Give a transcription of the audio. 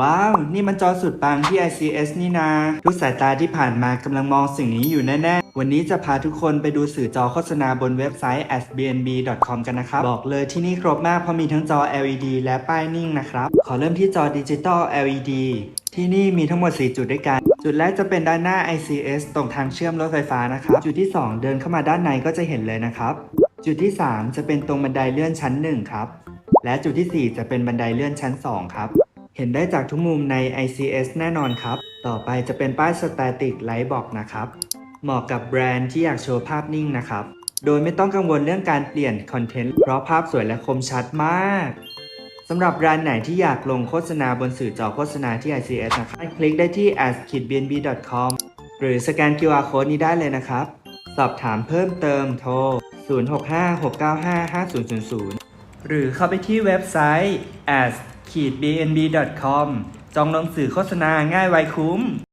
ว้าว นี่มันจอสุดปังที่ ICS นี่นา ทุกสายตาที่ผ่านมากำลังมองสิ่งนี้อยู่แน่ๆ วันนี้จะพาทุกคนไปดูสื่อจอโฆษณาบนเว็บไซต์ asbnb.com กันนะครับ บอกเลยที่นี่ครบมากเพราะมีทั้งจอ LED และป้ายนิ่งนะครับ ขอเริ่มที่จอดิจิตอล LED ที่นี่มีทั้งหมด 4 จุดด้วยกัน จุดแรกจะเป็นด้านหน้า ICS ตรงทางเชื่อมรถไฟฟ้านะครับ จุดที่ 2 เดินเข้ามาด้านในก็จะเห็นเลยนะครับ จุดที่ 3 จะเป็นตรงบันไดเลื่อนชั้น 1 ครับ และจุดที่ 4 จะเป็นบันไดเลื่อนชั้น 2 ครับ เห็นได้จากทุกมุมใน ICS แน่นอนครับ ต่อไปจะเป็นป้าย Static Light Box นะครับ เหมาะกับแบรนด์ที่อยากโชว์ภาพนิ่งนะครับ โดยไม่ต้องกังวลเรื่องการเปลี่ยนคอนเทนต์ เพราะภาพสวยและคมชัดมากสำหรับร้านไหนที่อยากลงโฆษณาบนสื่อจอโฆษณาที่ ICS นะครับ คลิกได้ที่ a s k i d b n b c o m หรือสแกน QR Code นี้ได้เลยนะครับ สอบถามเพิ่มเติมโทร 0656955000 หรือเข้าไปที่เว็บไซต์ a d ขีด bnb.com จองลงสื่อโฆษณาง่ายไวคุ้ม